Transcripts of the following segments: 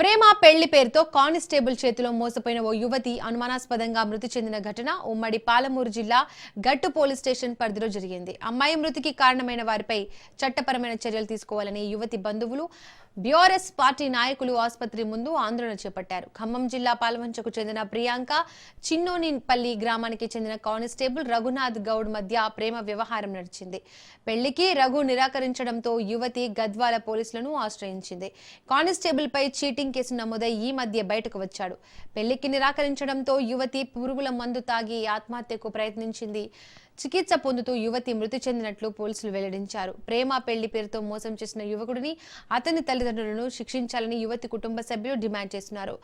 ప్రేమ పెళ్ళి పేరుతో కానిస్టేబుల్ చేతిలో మోసపోయిన ఓ యువతి అనుమానాస్పదంగా మృతి చెందిన ఘటన ఉమ్మడి పాలమూరు జిల్లా గట్టు పోలీస్ స్టేషన్ పరిధిలో జరిగింది. అమ్మాయి మృతికి కారణమైన వారిపై చట్టపరమైన చర్యలు తీసుకోవాలని యువతి బంధువులు బ్యూఆర్ఎస్ పార్టీ నాయకులు ఆసుపత్రి ముందు ఆందోళన చేపట్టారు. ఖమ్మం జిల్లా పాలవంచకు చెందిన ప్రియాంక చిన్నోనిపల్లి గ్రామానికి చెందిన కానిస్టేబుల్ రఘునాథ్ గౌడ్ మధ్య ప్రేమ వ్యవహారం నడిచింది. పెళ్ళికి రఘు నిరాకరించడంతో యువతి గద్వాల పోలీసులను ఆశ్రయించింది. కానిస్టేబుల్ పై చీటింగ్ కేసు నమోదై ఈ మధ్య బయటకు వచ్చాడు. పెళ్ళికి నిరాకరించడంతో యువతి పురుగుల మందు తాగి ఆత్మహత్యకు ప్రయత్నించింది. చికిత్స పొందుతూ యువతి మృతి చెందినట్లు పోలీసులు వెల్లడించారు. ప్రేమ పెళ్ళి పేరుతో మోసం చేసిన యువకుడిని అతని తల్లిదండ్రులను శిక్షించాలని యువతి కుటుంబ సభ్యులు డిమాండ్ చేస్తున్నారు.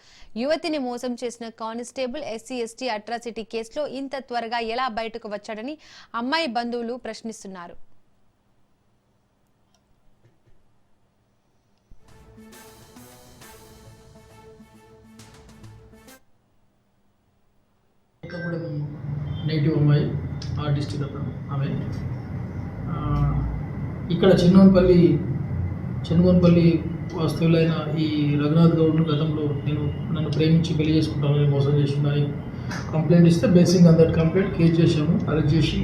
యువతిని మోసం చేసిన కానిస్టేబుల్ ఎస్సీ ఎస్టీ అట్రాసిటీ కేసులో ఇంత త్వరగా ఎలా బయటకు వచ్చాడని అమ్మాయి బంధువులు ప్రశ్నిస్తున్నారు. నేటివ్ అమ్మాయి ఆర్టిస్ట్ అతను ఆమె. ఇక్కడ చిన్నవనపల్లి చిన్నవనపల్లి వాస్తవులైన ఈ రఘునాథ్ గౌడ్ను గతంలో నేను నన్ను ప్రేమించి పెళ్ళి చేసుకుంటామని మోసం చేసిందని కంప్లైంట్ ఇస్తే బేసింగ్ అందరి దట్ కంప్లైంట్ కేసు చేశాము అరెస్ట్ చేసి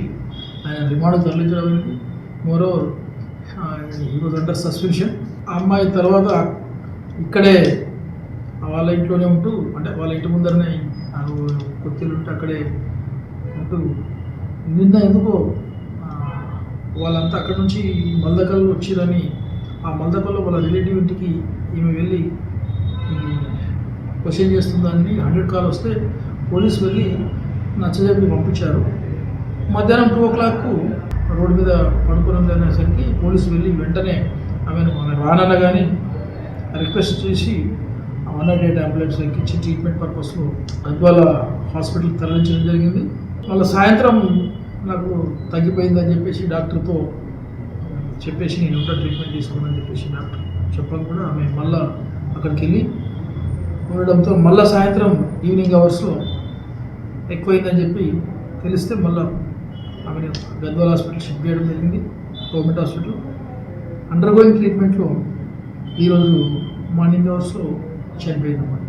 ఆయన రిమాండ్ తరలించడం అనేది మోరోవర్ ఈ వాజ్ అండర్ సస్పెన్షన్ ఆ అమ్మాయి తర్వాత ఇక్కడే వాళ్ళ ఇంట్లోనే ఉంటూ అంటే వాళ్ళ ఇంటి ముందరనే కొత్తలు ఉంటే అక్కడే అంటూ నిన్న ఎందుకో వాళ్ళంతా అక్కడ నుంచి మల్దకల్ వచ్చిరని ఆ మల్దకల్లో వాళ్ళ రిలేటివ్ ఇంటికి ఈమె వెళ్ళి క్వశ్చన్ చేస్తుందని హండ్రెడ్ కాల్ వస్తే పోలీసు వెళ్ళి నచ్చజెప్పి పంపించారు. మధ్యాహ్నం టూ ఓ క్లాక్కు రోడ్డు మీద పడుకోవడం అనేసరికి పోలీసు వెళ్ళి వెంటనే ఆమెను ఆమె రానన్న కానీ రిక్వెస్ట్ చేసి వన్ నాట్ ఎయిట్ అంబులెన్స్ ఎక్కించి ట్రీట్మెంట్ పర్పస్లో గద్వాల హాస్పిటల్కి తరలించడం జరిగింది. మళ్ళీ సాయంత్రం నాకు తగ్గిపోయిందని చెప్పేసి డాక్టర్తో చెప్పేసి నేను ఉంటా ట్రీట్మెంట్ తీసుకోమని చెప్పేసి డాక్టర్ చెప్పడం కూడా ఆమె మళ్ళా అక్కడికి వెళ్ళి ఉండడంతో మళ్ళీ సాయంత్రం ఈవినింగ్ అవర్స్లో ఎక్కువైందని చెప్పి తెలిస్తే మళ్ళీ ఆమెను గద్వాల హాస్పిటల్ షిఫ్ట్ చేయడం జరిగింది గవర్నమెంట్ హాస్పిటల్. అండర్గోయింగ్ ట్రీట్మెంట్లో ఈరోజు మార్నింగ్ అవర్స్లో చనిపోయిందన్నమాట.